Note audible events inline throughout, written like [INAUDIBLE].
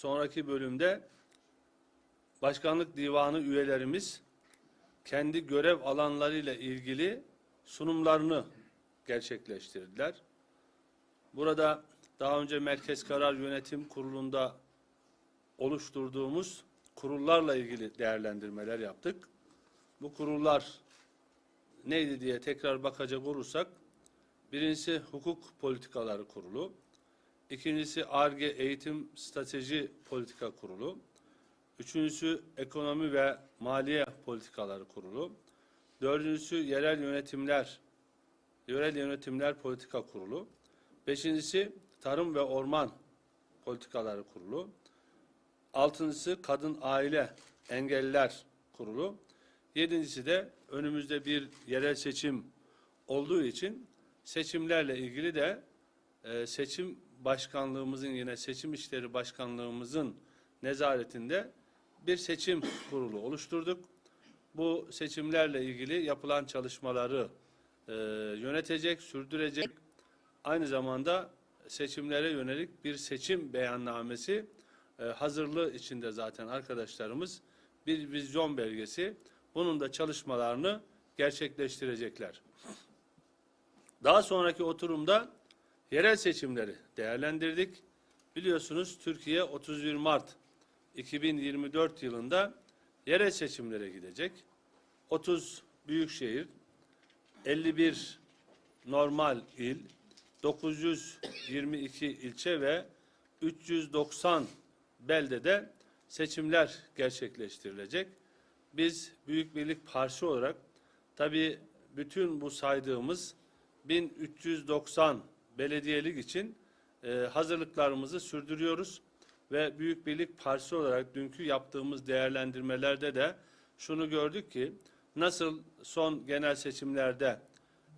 sonraki bölümde Başkanlık Divanı üyelerimiz kendi görev alanlarıyla ilgili sunumlarını gerçekleştirdiler. Burada daha önce Merkez Karar Yönetim Kurulu'nda oluşturduğumuz kurullarla ilgili değerlendirmeler yaptık. Bu kurullar neydi diye tekrar bakacak olursak, birincisi Hukuk Politikaları Kurulu, ikincisi ARGE Eğitim Strateji Politika Kurulu, üçüncüsü Ekonomi ve Maliye Politikaları Kurulu, dördüncüsü Yerel Yönetimler, Yerel Yönetimler Politika Kurulu, beşincisi Tarım ve Orman Politikaları Kurulu, altıncısı Kadın Aile Engelliler Kurulu, yedincisi de önümüzde bir yerel seçim olduğu için seçimlerle ilgili de e, seçim başkanlığımızın yine seçim işleri başkanlığımızın nezaretinde bir seçim kurulu oluşturduk. Bu seçimlerle ilgili yapılan çalışmaları e, yönetecek, sürdürecek. Aynı zamanda seçimlere yönelik bir seçim beyannamesi e, hazırlığı içinde zaten arkadaşlarımız bir vizyon belgesi. Bunun da çalışmalarını gerçekleştirecekler. Daha sonraki oturumda yerel seçimleri değerlendirdik. Biliyorsunuz Türkiye 31 Mart 2024 yılında yerel seçimlere gidecek. 30 büyükşehir, 51 normal il, 922 ilçe ve 390 beldede seçimler gerçekleştirilecek. Biz Büyük Birlik Partisi olarak tabii bütün bu saydığımız 1390 belediyelik için e, hazırlıklarımızı sürdürüyoruz. Ve Büyük Birlik Partisi olarak dünkü yaptığımız değerlendirmelerde de şunu gördük ki nasıl son genel seçimlerde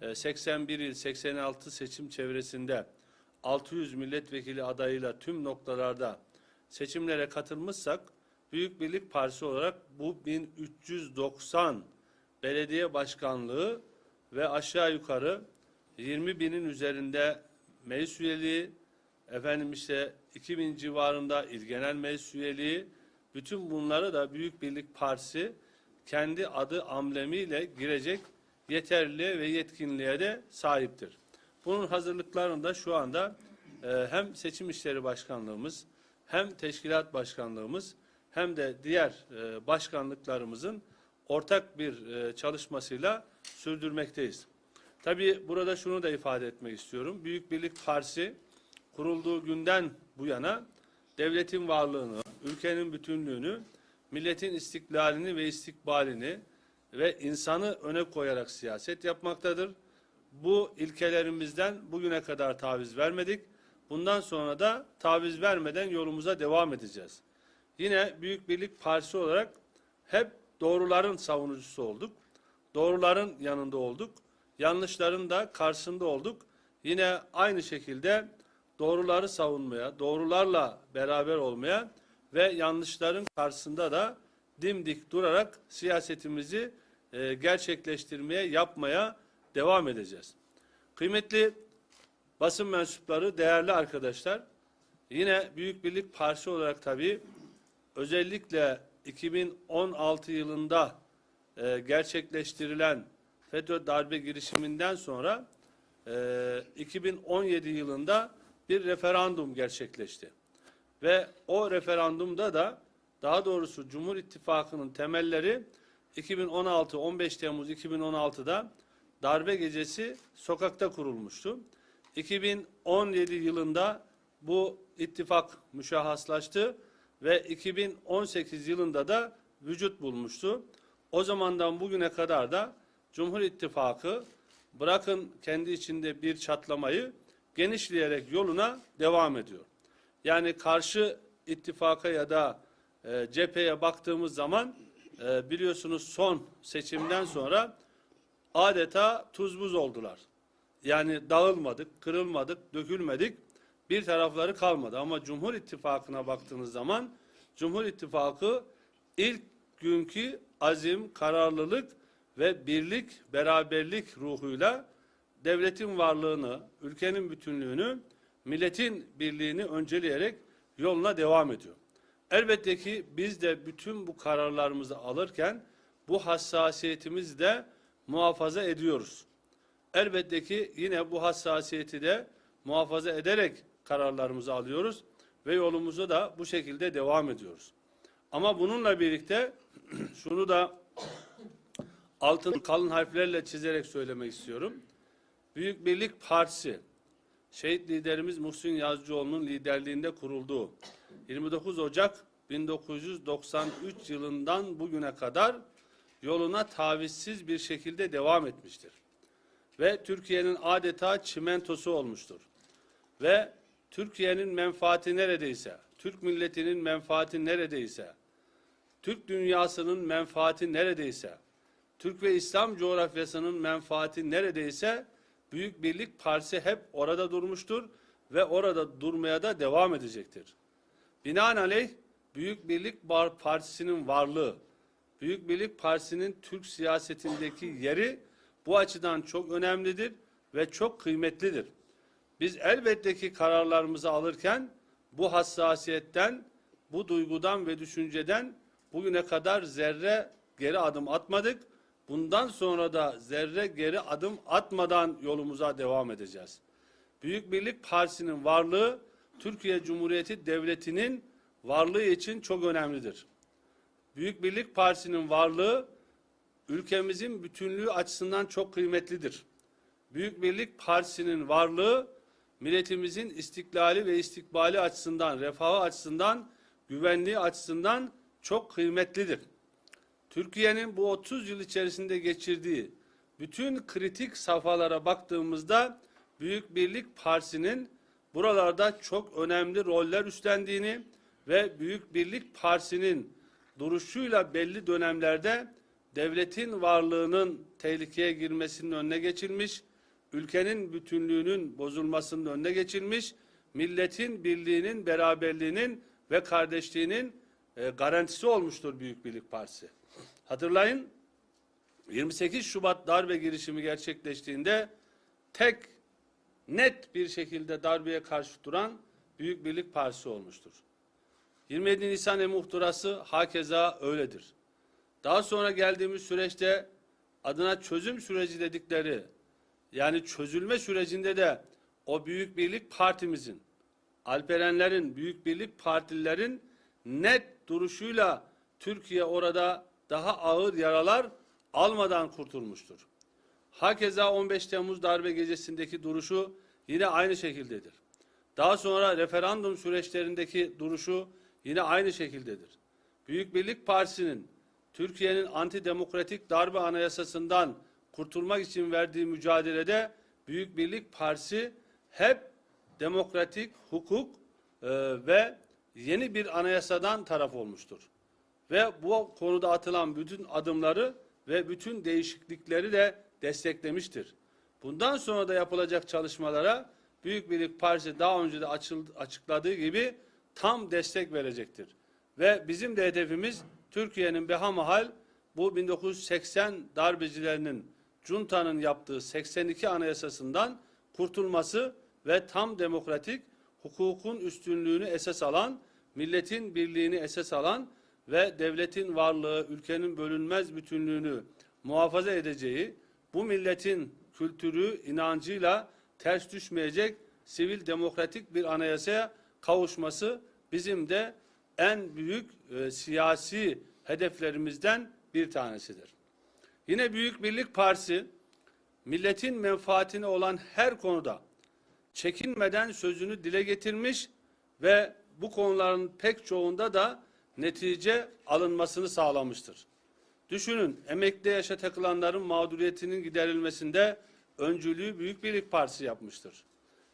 e, 81 il 86 seçim çevresinde 600 milletvekili adayıyla tüm noktalarda seçimlere katılmışsak Büyük Birlik Partisi olarak bu 1390 belediye başkanlığı ve aşağı yukarı 20 binin üzerinde meclis üyeliği, efendim işte 2000 civarında il genel meclis üyeliği, bütün bunları da Büyük Birlik Partisi kendi adı amblemiyle girecek yeterliliğe ve yetkinliğe de sahiptir. Bunun hazırlıklarını da şu anda e, hem Seçim İşleri Başkanlığımız hem Teşkilat Başkanlığımız hem de diğer e, başkanlıklarımızın ortak bir e, çalışmasıyla sürdürmekteyiz. Tabii burada şunu da ifade etmek istiyorum. Büyük Birlik Partisi kurulduğu günden bu yana devletin varlığını, ülkenin bütünlüğünü, milletin istiklalini ve istikbalini ve insanı öne koyarak siyaset yapmaktadır. Bu ilkelerimizden bugüne kadar taviz vermedik. Bundan sonra da taviz vermeden yolumuza devam edeceğiz. Yine Büyük Birlik Partisi olarak hep doğruların savunucusu olduk. Doğruların yanında olduk. Yanlışların da karşısında olduk. Yine aynı şekilde doğruları savunmaya, doğrularla beraber olmaya ve yanlışların karşısında da dimdik durarak siyasetimizi e, gerçekleştirmeye, yapmaya devam edeceğiz. Kıymetli basın mensupları, değerli arkadaşlar, yine Büyük Birlik Partisi olarak tabii özellikle 2016 yılında e, gerçekleştirilen FETÖ darbe girişiminden sonra e, 2017 yılında bir referandum gerçekleşti. Ve o referandumda da daha doğrusu Cumhur İttifakı'nın temelleri 2016 15 Temmuz 2016'da darbe gecesi sokakta kurulmuştu. 2017 yılında bu ittifak müşahhaslaştı ve 2018 yılında da vücut bulmuştu. O zamandan bugüne kadar da Cumhur İttifakı bırakın kendi içinde bir çatlamayı genişleyerek yoluna devam ediyor. Yani karşı ittifaka ya da e, cepheye baktığımız zaman e, biliyorsunuz son seçimden sonra adeta tuz buz oldular. Yani dağılmadık, kırılmadık, dökülmedik. Bir tarafları kalmadı ama Cumhur İttifakı'na baktığınız zaman Cumhur İttifakı ilk günkü azim, kararlılık ve birlik, beraberlik ruhuyla devletin varlığını, ülkenin bütünlüğünü, milletin birliğini önceleyerek yoluna devam ediyor. Elbette ki biz de bütün bu kararlarımızı alırken bu hassasiyetimizi de muhafaza ediyoruz. Elbette ki yine bu hassasiyeti de muhafaza ederek kararlarımızı alıyoruz ve yolumuza da bu şekilde devam ediyoruz. Ama bununla birlikte [CLEARS THROAT] şunu da altın kalın harflerle çizerek söylemek istiyorum. Büyük Birlik Partisi şehit liderimiz Muhsin Yazıcıoğlu'nun liderliğinde kurulduğu 29 Ocak 1993 yılından bugüne kadar yoluna tavizsiz bir şekilde devam etmiştir. Ve Türkiye'nin adeta çimentosu olmuştur. Ve Türkiye'nin menfaati neredeyse, Türk milletinin menfaati neredeyse, Türk dünyasının menfaati neredeyse, Türk ve İslam coğrafyasının menfaati neredeyse Büyük Birlik Partisi hep orada durmuştur ve orada durmaya da devam edecektir. Binaenaleyh Büyük Birlik Partisi'nin varlığı, Büyük Birlik Partisi'nin Türk siyasetindeki yeri bu açıdan çok önemlidir ve çok kıymetlidir. Biz elbette ki kararlarımızı alırken bu hassasiyetten, bu duygudan ve düşünceden bugüne kadar zerre geri adım atmadık. Bundan sonra da zerre geri adım atmadan yolumuza devam edeceğiz. Büyük Birlik Partisi'nin varlığı Türkiye Cumhuriyeti Devleti'nin varlığı için çok önemlidir. Büyük Birlik Partisi'nin varlığı ülkemizin bütünlüğü açısından çok kıymetlidir. Büyük Birlik Partisi'nin varlığı milletimizin istiklali ve istikbali açısından, refahı açısından, güvenliği açısından çok kıymetlidir. Türkiye'nin bu 30 yıl içerisinde geçirdiği bütün kritik safhalara baktığımızda Büyük Birlik Partisi'nin buralarda çok önemli roller üstlendiğini ve Büyük Birlik Partisi'nin duruşuyla belli dönemlerde devletin varlığının tehlikeye girmesinin önüne geçilmiş, ülkenin bütünlüğünün bozulmasının önüne geçilmiş, milletin birliğinin, beraberliğinin ve kardeşliğinin e, garantisi olmuştur Büyük Birlik Partisi. Hatırlayın 28 Şubat darbe girişimi gerçekleştiğinde tek net bir şekilde darbeye karşı duran Büyük Birlik Partisi olmuştur. 27 Nisan e-muhtırası hakeza öyledir. Daha sonra geldiğimiz süreçte adına çözüm süreci dedikleri yani çözülme sürecinde de o Büyük Birlik Partimizin, Alperenlerin, Büyük Birlik Partililerin net duruşuyla Türkiye orada daha ağır yaralar almadan kurtulmuştur. Hakeza 15 Temmuz darbe gecesindeki duruşu yine aynı şekildedir. Daha sonra referandum süreçlerindeki duruşu yine aynı şekildedir. Büyük Birlik Partisi'nin Türkiye'nin antidemokratik darbe anayasasından kurtulmak için verdiği mücadelede Büyük Birlik Partisi hep demokratik hukuk e, ve yeni bir anayasadan taraf olmuştur. Ve bu konuda atılan bütün adımları ve bütün değişiklikleri de desteklemiştir. Bundan sonra da yapılacak çalışmalara Büyük Birlik Partisi daha önce de açıkladığı gibi tam destek verecektir. Ve bizim de hedefimiz Türkiye'nin behamahal bu 1980 darbecilerinin Cunta'nın yaptığı 82 anayasasından kurtulması ve tam demokratik hukukun üstünlüğünü esas alan, milletin birliğini esas alan ve devletin varlığı, ülkenin bölünmez bütünlüğünü muhafaza edeceği, bu milletin kültürü, inancıyla ters düşmeyecek sivil demokratik bir anayasaya kavuşması bizim de en büyük e, siyasi hedeflerimizden bir tanesidir. Yine Büyük Birlik Partisi milletin menfaatine olan her konuda çekinmeden sözünü dile getirmiş ve bu konuların pek çoğunda da netice alınmasını sağlamıştır. Düşünün emekli yaşa takılanların mağduriyetinin giderilmesinde öncülüğü Büyük Birlik Partisi yapmıştır.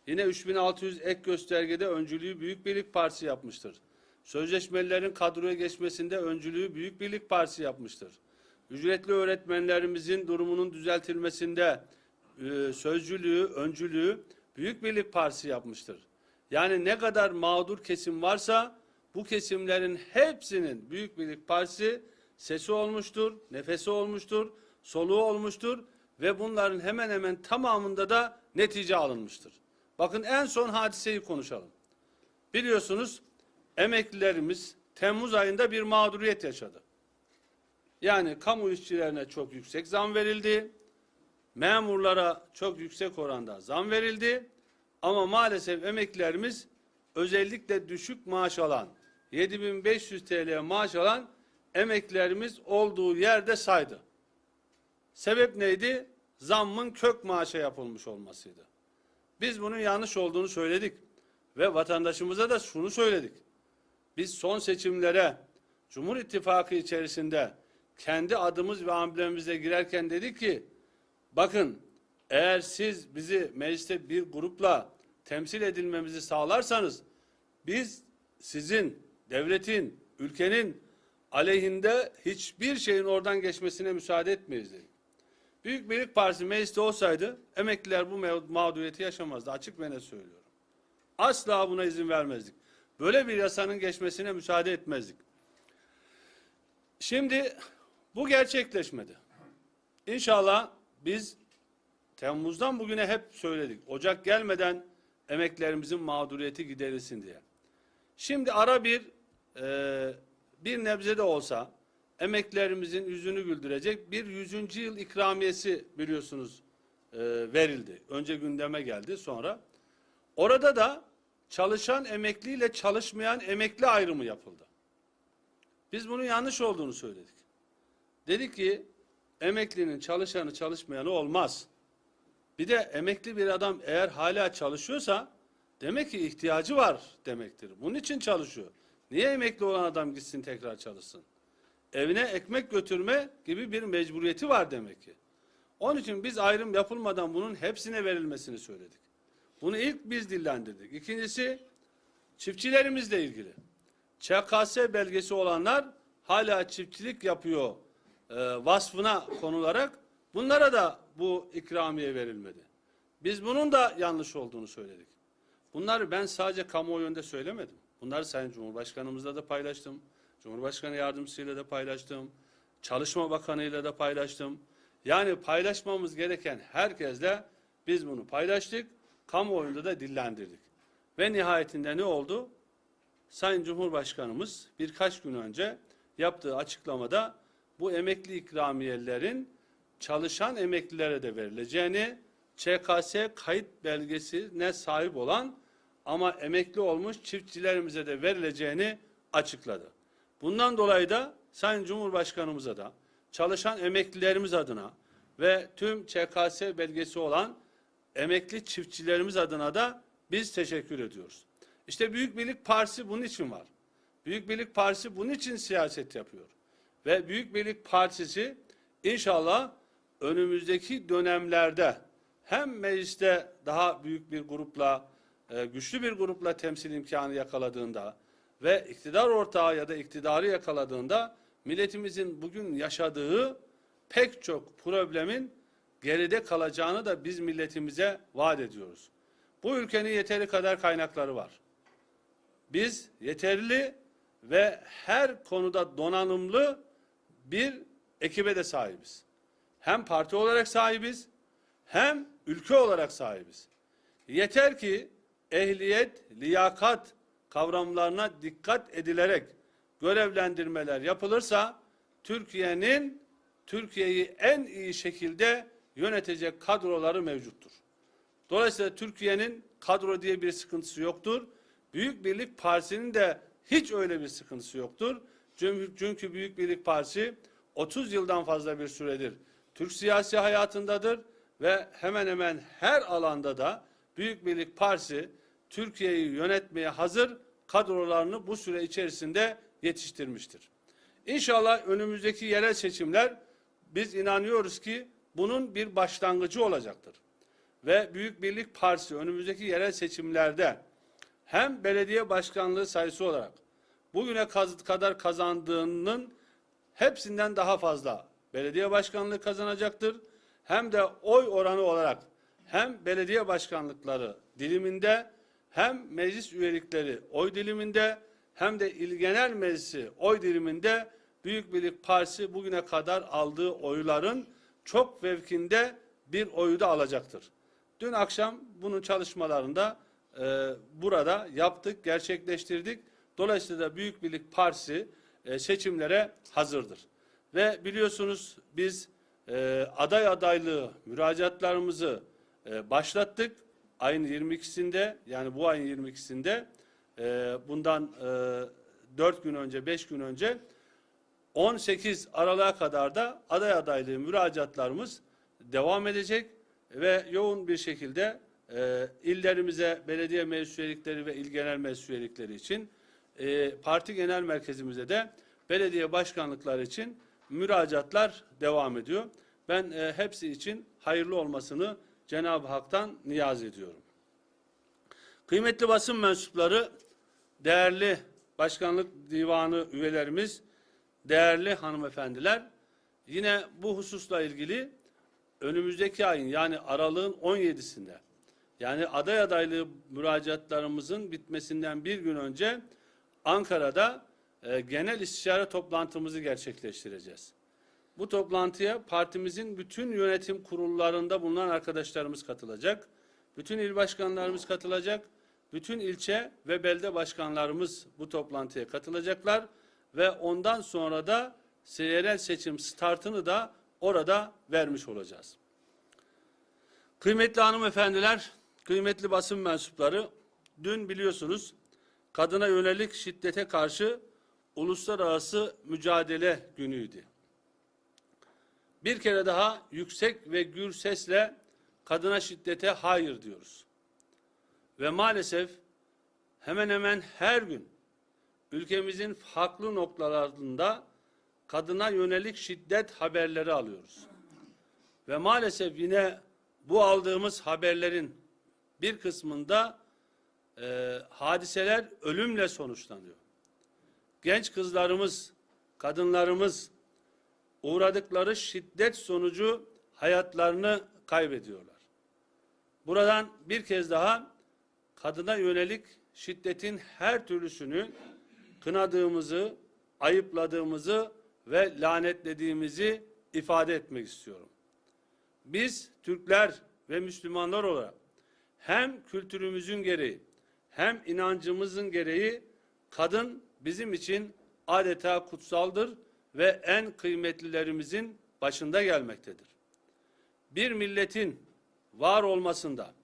Yine 3600 ek göstergede öncülüğü Büyük Birlik Partisi yapmıştır. Sözleşmelilerin kadroya geçmesinde öncülüğü Büyük Birlik Partisi yapmıştır. Ücretli öğretmenlerimizin durumunun düzeltilmesinde e, sözcülüğü, öncülüğü Büyük Birlik Partisi yapmıştır. Yani ne kadar mağdur kesim varsa bu kesimlerin hepsinin Büyük Birlik Partisi sesi olmuştur, nefesi olmuştur, soluğu olmuştur ve bunların hemen hemen tamamında da netice alınmıştır. Bakın en son hadiseyi konuşalım. Biliyorsunuz emeklilerimiz Temmuz ayında bir mağduriyet yaşadı. Yani kamu işçilerine çok yüksek zam verildi. Memurlara çok yüksek oranda zam verildi. Ama maalesef emeklilerimiz özellikle düşük maaş alan 7500 TL maaş alan emeklilerimiz olduğu yerde saydı. Sebep neydi? Zammın kök maaşa yapılmış olmasıydı. Biz bunun yanlış olduğunu söyledik ve vatandaşımıza da şunu söyledik. Biz son seçimlere Cumhur İttifakı içerisinde kendi adımız ve amblemimize girerken dedik ki bakın eğer siz bizi mecliste bir grupla temsil edilmemizi sağlarsanız biz sizin devletin, ülkenin aleyhinde hiçbir şeyin oradan geçmesine müsaade etmeyiz dedik. Büyük Birlik Partisi mecliste olsaydı emekliler bu mağ- mağduriyeti yaşamazdı. Açık ve net söylüyorum. Asla buna izin vermezdik. Böyle bir yasanın geçmesine müsaade etmezdik. Şimdi bu gerçekleşmedi. İnşallah biz Temmuz'dan bugüne hep söyledik. Ocak gelmeden emeklerimizin mağduriyeti giderilsin diye. Şimdi ara bir e, bir nebze de olsa emeklerimizin yüzünü güldürecek bir 100. yıl ikramiyesi biliyorsunuz e, verildi. Önce gündeme geldi sonra. Orada da çalışan emekli ile çalışmayan emekli ayrımı yapıldı. Biz bunun yanlış olduğunu söyledik. Dedik ki emeklinin çalışanı çalışmayanı olmaz. Bir de emekli bir adam eğer hala çalışıyorsa demek ki ihtiyacı var demektir. Bunun için çalışıyor. Niye emekli olan adam gitsin tekrar çalışsın? Evine ekmek götürme gibi bir mecburiyeti var demek ki. Onun için biz ayrım yapılmadan bunun hepsine verilmesini söyledik. Bunu ilk biz dillendirdik. İkincisi çiftçilerimizle ilgili. ÇKS belgesi olanlar hala çiftçilik yapıyor e, vasfına konularak bunlara da bu ikramiye verilmedi. Biz bunun da yanlış olduğunu söyledik. Bunları ben sadece kamuoyunda söylemedim. Bunları Sayın Cumhurbaşkanımızla da paylaştım. Cumhurbaşkanı yardımcısıyla da paylaştım. Çalışma Bakanı'yla da paylaştım. Yani paylaşmamız gereken herkesle biz bunu paylaştık. Kamuoyunda da dillendirdik. Ve nihayetinde ne oldu? Sayın Cumhurbaşkanımız birkaç gün önce yaptığı açıklamada bu emekli ikramiyelerin çalışan emeklilere de verileceğini, ÇKS kayıt belgesine sahip olan ama emekli olmuş çiftçilerimize de verileceğini açıkladı. Bundan dolayı da Sayın Cumhurbaşkanımıza da çalışan emeklilerimiz adına ve tüm ÇKS belgesi olan emekli çiftçilerimiz adına da biz teşekkür ediyoruz. İşte Büyük Birlik Partisi bunun için var. Büyük Birlik Partisi bunun için siyaset yapıyor. Ve Büyük Birlik Partisi inşallah önümüzdeki dönemlerde hem mecliste daha büyük bir grupla, e, güçlü bir grupla temsil imkanı yakaladığında ve iktidar ortağı ya da iktidarı yakaladığında milletimizin bugün yaşadığı pek çok problemin geride kalacağını da biz milletimize vaat ediyoruz. Bu ülkenin yeteri kadar kaynakları var. Biz yeterli ve her konuda donanımlı bir ekibe de sahibiz. Hem parti olarak sahibiz, hem ülke olarak sahibiz. Yeter ki ehliyet, liyakat kavramlarına dikkat edilerek görevlendirmeler yapılırsa Türkiye'nin Türkiye'yi en iyi şekilde yönetecek kadroları mevcuttur. Dolayısıyla Türkiye'nin kadro diye bir sıkıntısı yoktur. Büyük Birlik Partisi'nin de hiç öyle bir sıkıntısı yoktur. Çünkü, Büyük Birlik Partisi 30 yıldan fazla bir süredir Türk siyasi hayatındadır ve hemen hemen her alanda da Büyük Birlik Partisi Türkiye'yi yönetmeye hazır kadrolarını bu süre içerisinde yetiştirmiştir. İnşallah önümüzdeki yerel seçimler biz inanıyoruz ki bunun bir başlangıcı olacaktır. Ve Büyük Birlik Partisi önümüzdeki yerel seçimlerde hem belediye başkanlığı sayısı olarak bugüne kadar kazandığının hepsinden daha fazla belediye başkanlığı kazanacaktır. Hem de oy oranı olarak hem belediye başkanlıkları diliminde hem meclis üyelikleri oy diliminde hem de il genel meclisi oy diliminde Büyük Birlik Partisi bugüne kadar aldığı oyların çok mevkinde bir oyu da alacaktır. Dün akşam bunun çalışmalarında e, burada yaptık, gerçekleştirdik. Dolayısıyla da Büyük Birlik Partisi e, seçimlere hazırdır. Ve biliyorsunuz biz e, aday adaylığı müracaatlarımızı e, başlattık. Ayın 22'sinde yani bu ayın 22'sinde e, bundan e, 4 gün önce 5 gün önce 18 Aralık'a kadar da aday adaylığı müracaatlarımız devam edecek ve yoğun bir şekilde e, illerimize belediye meclis üyelikleri ve il genel meclis üyelikleri için e, parti genel merkezimize de belediye başkanlıkları için müracaatlar devam ediyor. Ben e, hepsi için hayırlı olmasını Cenab-ı Hak'tan niyaz ediyorum. Kıymetli basın mensupları, değerli başkanlık divanı üyelerimiz, değerli hanımefendiler, yine bu hususla ilgili önümüzdeki ayın yani aralığın 17'sinde yani aday adaylığı müracaatlarımızın bitmesinden bir gün önce Ankara'da e, genel istişare toplantımızı gerçekleştireceğiz. Bu toplantıya partimizin bütün yönetim kurullarında bulunan arkadaşlarımız katılacak. Bütün il başkanlarımız katılacak. Bütün ilçe ve belde başkanlarımız bu toplantıya katılacaklar ve ondan sonra da yerel seçim startını da orada vermiş olacağız. Kıymetli hanımefendiler, kıymetli basın mensupları, dün biliyorsunuz kadına yönelik şiddete karşı uluslararası mücadele günüydü. Bir kere daha yüksek ve gür sesle kadına şiddete hayır diyoruz. Ve maalesef hemen hemen her gün ülkemizin farklı noktalarında kadına yönelik şiddet haberleri alıyoruz. Ve maalesef yine bu aldığımız haberlerin bir kısmında e, hadiseler ölümle sonuçlanıyor. Genç kızlarımız, kadınlarımız uğradıkları şiddet sonucu hayatlarını kaybediyorlar. Buradan bir kez daha kadına yönelik şiddetin her türlüsünü kınadığımızı, ayıpladığımızı ve lanetlediğimizi ifade etmek istiyorum. Biz Türkler ve Müslümanlar olarak hem kültürümüzün gereği hem inancımızın gereği kadın bizim için adeta kutsaldır ve en kıymetlilerimizin başında gelmektedir. Bir milletin var olmasında,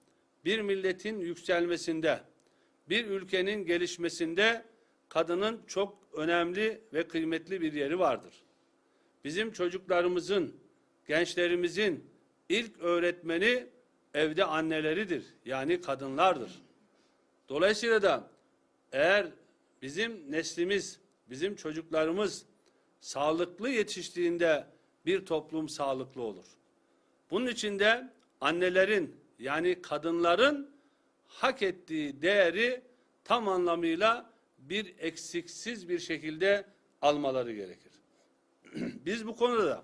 bir milletin yükselmesinde, bir ülkenin gelişmesinde kadının çok önemli ve kıymetli bir yeri vardır. Bizim çocuklarımızın, gençlerimizin ilk öğretmeni evde anneleridir. Yani kadınlardır. Dolayısıyla da eğer bizim neslimiz, bizim çocuklarımız sağlıklı yetiştiğinde bir toplum sağlıklı olur. Bunun için de annelerin yani kadınların hak ettiği değeri tam anlamıyla bir eksiksiz bir şekilde almaları gerekir. [CLEARS THROAT] Biz bu konuda da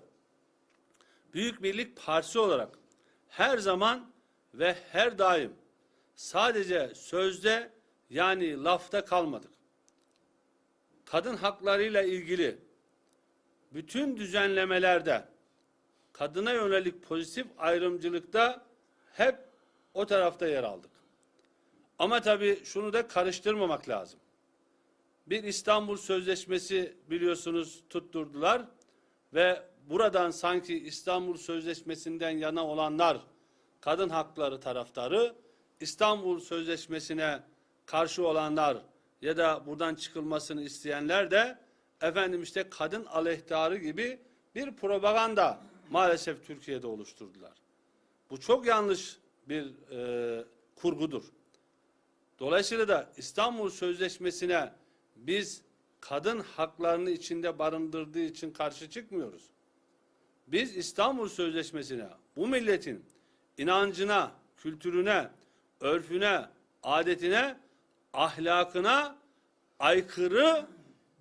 Büyük Birlik Partisi olarak her zaman ve her daim sadece sözde yani lafta kalmadık. Kadın haklarıyla ilgili bütün düzenlemelerde kadına yönelik pozitif ayrımcılıkta hep o tarafta yer aldık. Ama tabii şunu da karıştırmamak lazım. Bir İstanbul Sözleşmesi biliyorsunuz tutturdular ve buradan sanki İstanbul Sözleşmesi'nden yana olanlar kadın hakları taraftarı, İstanbul Sözleşmesi'ne karşı olanlar ya da buradan çıkılmasını isteyenler de efendim işte kadın aleyhtarı gibi bir propaganda maalesef Türkiye'de oluşturdular. Bu çok yanlış bir e, kurgudur. Dolayısıyla da İstanbul Sözleşmesi'ne biz kadın haklarını içinde barındırdığı için karşı çıkmıyoruz. Biz İstanbul Sözleşmesi'ne bu milletin inancına, kültürüne, örfüne, adetine, ahlakına aykırı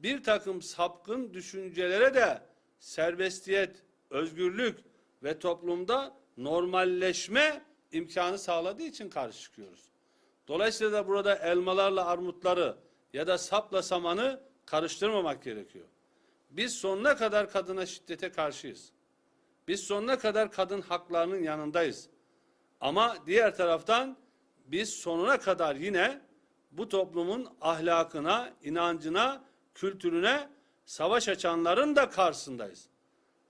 bir takım sapkın düşüncelere de serbestiyet, özgürlük ve toplumda normalleşme imkanı sağladığı için karşı çıkıyoruz. Dolayısıyla da burada elmalarla armutları ya da sapla samanı karıştırmamak gerekiyor. Biz sonuna kadar kadına şiddete karşıyız. Biz sonuna kadar kadın haklarının yanındayız. Ama diğer taraftan biz sonuna kadar yine bu toplumun ahlakına, inancına, kültürüne savaş açanların da karşısındayız.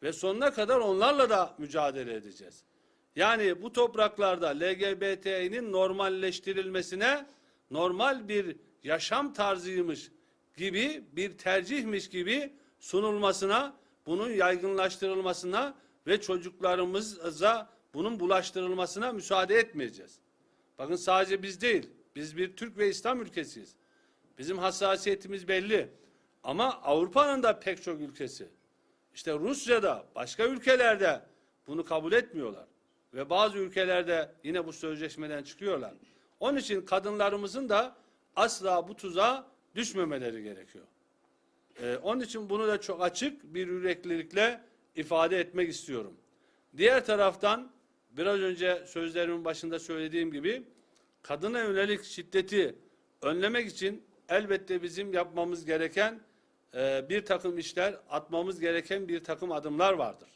Ve sonuna kadar onlarla da mücadele edeceğiz. Yani bu topraklarda LGBT'nin normalleştirilmesine normal bir yaşam tarzıymış gibi bir tercihmiş gibi sunulmasına, bunun yaygınlaştırılmasına ve çocuklarımıza bunun bulaştırılmasına müsaade etmeyeceğiz. Bakın sadece biz değil, biz bir Türk ve İslam ülkesiyiz. Bizim hassasiyetimiz belli. Ama Avrupa'nın da pek çok ülkesi, işte Rusya'da, başka ülkelerde bunu kabul etmiyorlar. Ve bazı ülkelerde yine bu sözleşmeden çıkıyorlar. Onun için kadınlarımızın da asla bu tuzağa düşmemeleri gerekiyor. Ee, onun için bunu da çok açık bir yüreklilikle ifade etmek istiyorum. Diğer taraftan biraz önce sözlerimin başında söylediğim gibi kadına yönelik şiddeti önlemek için elbette bizim yapmamız gereken e, bir takım işler, atmamız gereken bir takım adımlar vardır.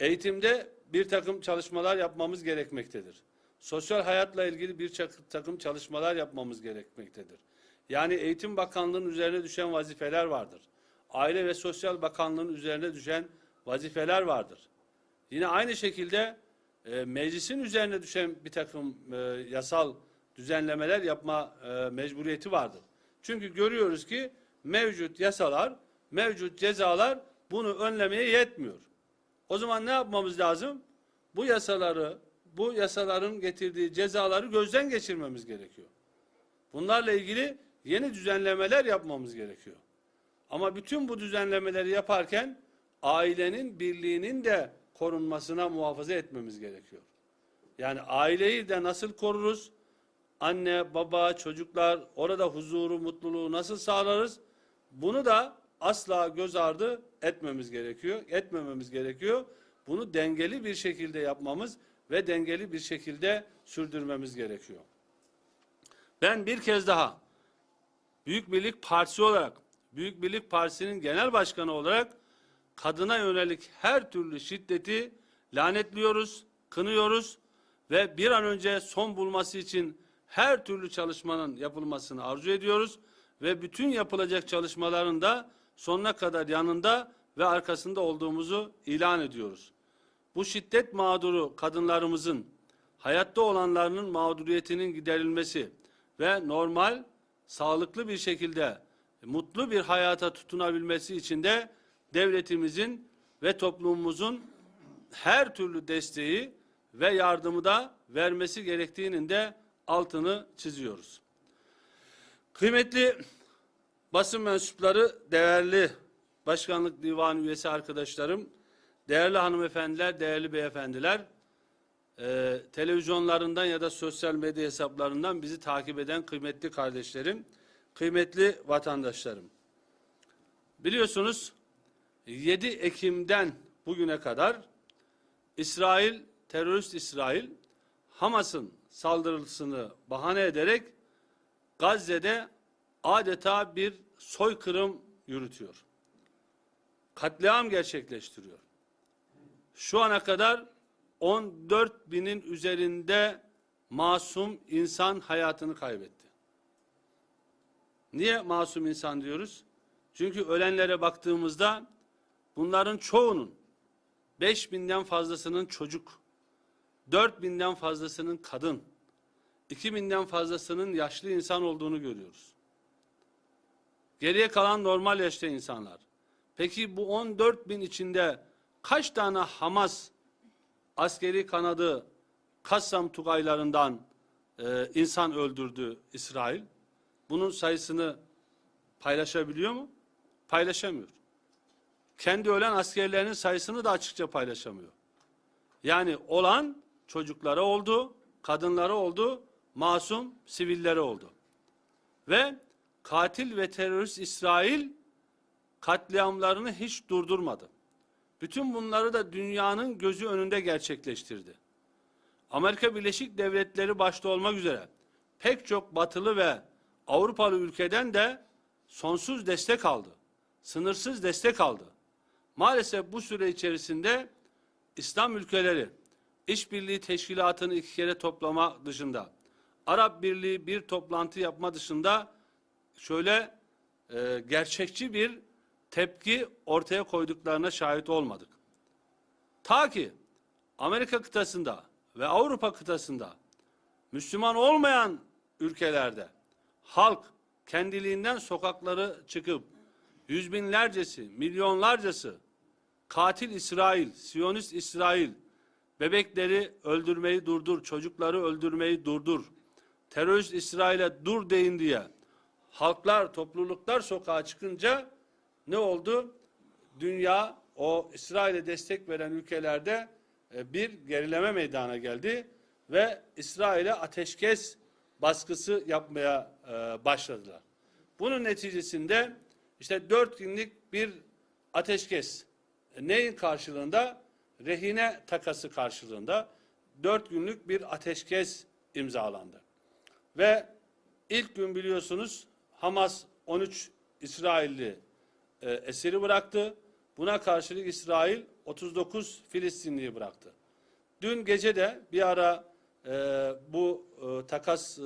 Eğitimde bir takım çalışmalar yapmamız gerekmektedir. Sosyal hayatla ilgili bir takım çalışmalar yapmamız gerekmektedir. Yani Eğitim Bakanlığı'nın üzerine düşen vazifeler vardır. Aile ve Sosyal Bakanlığı'nın üzerine düşen vazifeler vardır. Yine aynı şekilde e, meclisin üzerine düşen bir takım e, yasal düzenlemeler yapma e, mecburiyeti vardır. Çünkü görüyoruz ki mevcut yasalar, mevcut cezalar bunu önlemeye yetmiyor. O zaman ne yapmamız lazım? Bu yasaları, bu yasaların getirdiği cezaları gözden geçirmemiz gerekiyor. Bunlarla ilgili yeni düzenlemeler yapmamız gerekiyor. Ama bütün bu düzenlemeleri yaparken ailenin birliğinin de korunmasına muhafaza etmemiz gerekiyor. Yani aileyi de nasıl koruruz? Anne, baba, çocuklar orada huzuru, mutluluğu nasıl sağlarız? Bunu da asla göz ardı etmemiz gerekiyor, etmememiz gerekiyor. Bunu dengeli bir şekilde yapmamız ve dengeli bir şekilde sürdürmemiz gerekiyor. Ben bir kez daha Büyük Birlik Partisi olarak, Büyük Birlik Partisi'nin genel başkanı olarak kadına yönelik her türlü şiddeti lanetliyoruz, kınıyoruz ve bir an önce son bulması için her türlü çalışmanın yapılmasını arzu ediyoruz ve bütün yapılacak çalışmaların da sonuna kadar yanında ve arkasında olduğumuzu ilan ediyoruz. Bu şiddet mağduru kadınlarımızın hayatta olanlarının mağduriyetinin giderilmesi ve normal, sağlıklı bir şekilde mutlu bir hayata tutunabilmesi için de devletimizin ve toplumumuzun her türlü desteği ve yardımı da vermesi gerektiğinin de altını çiziyoruz. Kıymetli basın mensupları, değerli başkanlık divan üyesi arkadaşlarım, değerli hanımefendiler, değerli beyefendiler, e, televizyonlarından ya da sosyal medya hesaplarından bizi takip eden kıymetli kardeşlerim, kıymetli vatandaşlarım. Biliyorsunuz 7 Ekim'den bugüne kadar İsrail, terörist İsrail, Hamas'ın saldırısını bahane ederek Gazze'de adeta bir soykırım yürütüyor. Katliam gerçekleştiriyor. Şu ana kadar 14 binin üzerinde masum insan hayatını kaybetti. Niye masum insan diyoruz? Çünkü ölenlere baktığımızda bunların çoğunun 5 binden fazlasının çocuk, 4 binden fazlasının kadın, 2 binden fazlasının yaşlı insan olduğunu görüyoruz. Geriye kalan normal yaşta insanlar. Peki bu 14 bin içinde kaç tane Hamas askeri kanadı Kassam Tugaylarından e, insan öldürdü İsrail? Bunun sayısını paylaşabiliyor mu? Paylaşamıyor. Kendi ölen askerlerinin sayısını da açıkça paylaşamıyor. Yani olan çocuklara oldu, kadınlara oldu, masum sivillere oldu. Ve katil ve terörist İsrail katliamlarını hiç durdurmadı. Bütün bunları da dünyanın gözü önünde gerçekleştirdi. Amerika Birleşik Devletleri başta olmak üzere pek çok batılı ve Avrupalı ülkeden de sonsuz destek aldı. Sınırsız destek aldı. Maalesef bu süre içerisinde İslam ülkeleri işbirliği teşkilatını iki kere toplama dışında Arap Birliği bir toplantı yapma dışında şöyle e, gerçekçi bir tepki ortaya koyduklarına şahit olmadık. Ta ki Amerika kıtasında ve Avrupa kıtasında Müslüman olmayan ülkelerde halk kendiliğinden sokakları çıkıp yüz binlercesi, milyonlarcası katil İsrail, Siyonist İsrail bebekleri öldürmeyi durdur, çocukları öldürmeyi durdur, terörist İsrail'e dur deyin diye halklar, topluluklar sokağa çıkınca ne oldu? Dünya o İsrail'e destek veren ülkelerde e, bir gerileme meydana geldi ve İsrail'e ateşkes baskısı yapmaya e, başladılar. Bunun neticesinde işte dört günlük bir ateşkes e, neyin karşılığında? Rehine takası karşılığında dört günlük bir ateşkes imzalandı. Ve ilk gün biliyorsunuz Hamas 13 İsrailli e, esiri bıraktı. Buna karşılık İsrail 39 Filistinliyi bıraktı. Dün gece de bir ara e, bu e, takas e,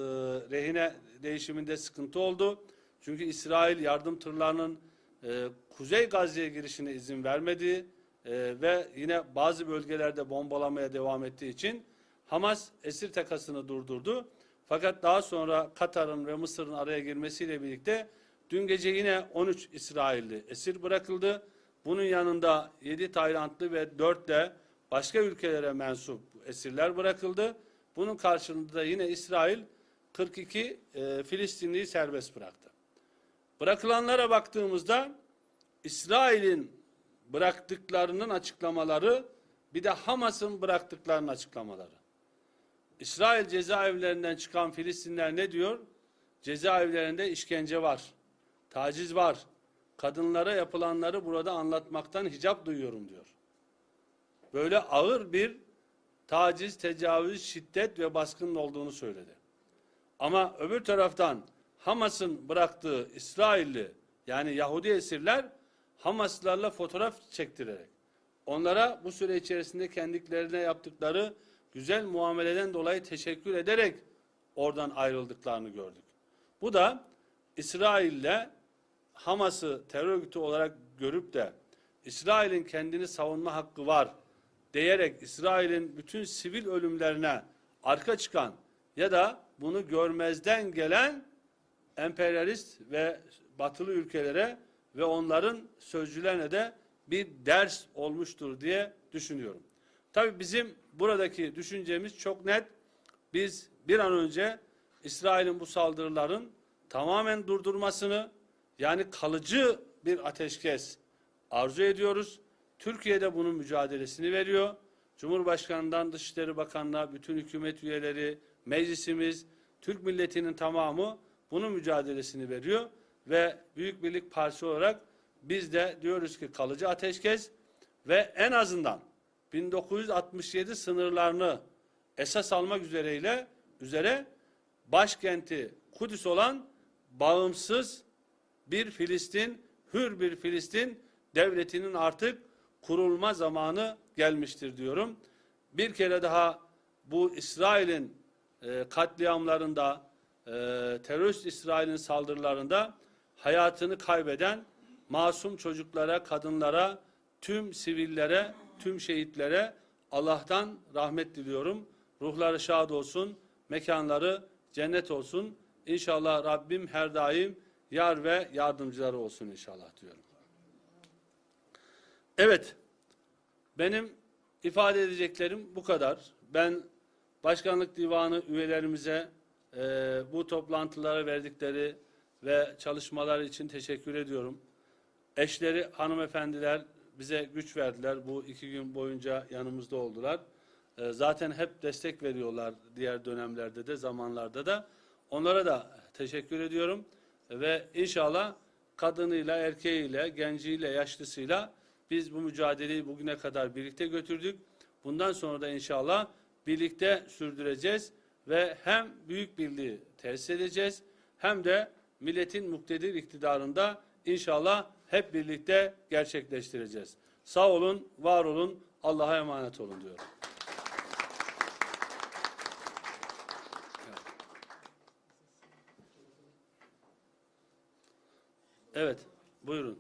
rehine değişiminde sıkıntı oldu. Çünkü İsrail yardım tırlarının e, Kuzey Gazze'ye girişine izin vermedi e, ve yine bazı bölgelerde bombalamaya devam ettiği için Hamas esir takasını durdurdu. Fakat daha sonra Katar'ın ve Mısır'ın araya girmesiyle birlikte dün gece yine 13 İsrailli esir bırakıldı. Bunun yanında 7 Taylandlı ve 4 de başka ülkelere mensup esirler bırakıldı. Bunun karşılığında da yine İsrail 42 e, Filistinliyi serbest bıraktı. Bırakılanlara baktığımızda İsrail'in bıraktıklarının açıklamaları bir de Hamas'ın bıraktıklarının açıklamaları. İsrail cezaevlerinden çıkan Filistinler ne diyor? Cezaevlerinde işkence var, taciz var, kadınlara yapılanları burada anlatmaktan hicap duyuyorum diyor. Böyle ağır bir taciz, tecavüz, şiddet ve baskının olduğunu söyledi. Ama öbür taraftan Hamas'ın bıraktığı İsrailli yani Yahudi esirler Hamaslarla fotoğraf çektirerek onlara bu süre içerisinde kendilerine yaptıkları güzel muameleden dolayı teşekkür ederek oradan ayrıldıklarını gördük. Bu da İsrail'le Hamas'ı terör örgütü olarak görüp de İsrail'in kendini savunma hakkı var diyerek İsrail'in bütün sivil ölümlerine arka çıkan ya da bunu görmezden gelen emperyalist ve batılı ülkelere ve onların sözcülerine de bir ders olmuştur diye düşünüyorum. Tabii bizim buradaki düşüncemiz çok net. Biz bir an önce İsrail'in bu saldırıların tamamen durdurmasını yani kalıcı bir ateşkes arzu ediyoruz. Türkiye de bunun mücadelesini veriyor. Cumhurbaşkanından Dışişleri Bakanlığa, bütün hükümet üyeleri, meclisimiz, Türk milletinin tamamı bunun mücadelesini veriyor ve Büyük Birlik Partisi olarak biz de diyoruz ki kalıcı ateşkes ve en azından 1967 sınırlarını esas almak üzereyle üzere başkenti Kudüs olan bağımsız bir Filistin, hür bir Filistin devletinin artık kurulma zamanı gelmiştir diyorum. Bir kere daha bu İsrail'in e, katliamlarında, e, terörist İsrail'in saldırılarında hayatını kaybeden masum çocuklara, kadınlara, tüm sivillere, tüm şehitlere Allah'tan rahmet diliyorum. Ruhları şad olsun, mekanları cennet olsun. İnşallah Rabbim her daim yar ve yardımcıları olsun inşallah diyorum. Evet, benim ifade edeceklerim bu kadar. Ben Başkanlık Divanı üyelerimize e, bu toplantılara verdikleri ve çalışmalar için teşekkür ediyorum. Eşleri, hanımefendiler bize güç verdiler. Bu iki gün boyunca yanımızda oldular. E, zaten hep destek veriyorlar diğer dönemlerde de, zamanlarda da. Onlara da teşekkür ediyorum. Ve inşallah kadınıyla, erkeğiyle, genciyle, yaşlısıyla biz bu mücadeleyi bugüne kadar birlikte götürdük. Bundan sonra da inşallah birlikte sürdüreceğiz ve hem büyük birliği tesis edeceğiz hem de milletin muktedir iktidarında inşallah hep birlikte gerçekleştireceğiz. Sağ olun, var olun, Allah'a emanet olun diyorum. Evet, buyurun.